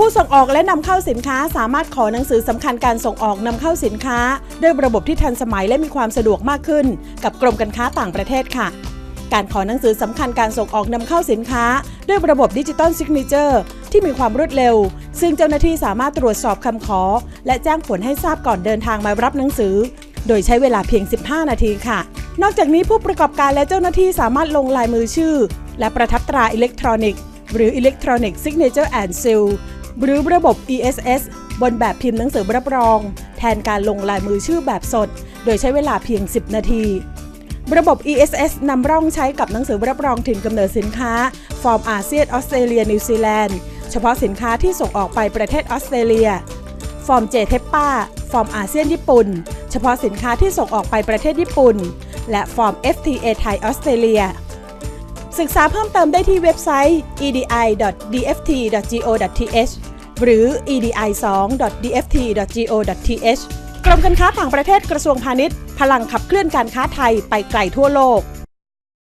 ผู้ส่งออกและนำเข้าสินค้าสามารถขอหนังสือสำคัญการส่งออกนำเข้าสินค้า ด้วยระบบที่ทันสมัยและมีความสะดวกมากขึ้น กับกรมการค้าต่างประเทศค่ะ การขอหนังสือสำคัญการส่งออกนำเข้าสินค้า ด้วยระบบดิจิตอลซิกเนเจอร์ที่มีความรวดเร็ว ซึ่งเจ้าหน้าที่สามารถตรวจสอบคำขอ และแจ้งผลให้ทราบก่อนเดินทางมารับหนังสือ โดยใช้เวลาเพียง 15 นาทีค่ะ นอกจากนี้ผู้ประกอบการและเจ้าหน้าที่สามารถลงลายมือชื่อ และประทับตราอิเล็กทรอนิกส์หรือ Electronic Signature and Seal หรือระบบ ESS บนแบบพิมพ์หนังสือรับรอง แทนการลงลายมือชื่อแบบสด โดยใช้เวลาเพียง 10 นาที ระบบ ESS นำร่องใช้กับหนังสือรับรองถิ่นกำเนิดสินค้า ฟอร์มอาเซียนออสเตรเลียนิวซีแลนด์ เฉพาะสินค้าที่ส่งออกไปประเทศออสเตรเลีย ฟอร์มเจเทปป้า ฟอร์มอาเซียนญี่ปุ่น เฉพาะสินค้าที่ส่งออกไปประเทศญี่ปุ่น และฟอร์ม FTA ไทยออสเตรเลียศึกษาเพิ่มเติมได้ที่เว็บไซต์ edi.dft.go.th หรือ edi2.dft.go.th กรมการค้าต่างประเทศกระทรวงพาณิชย์ พลังขับเคลื่อนการค้าไทยไปไกลทั่วโลก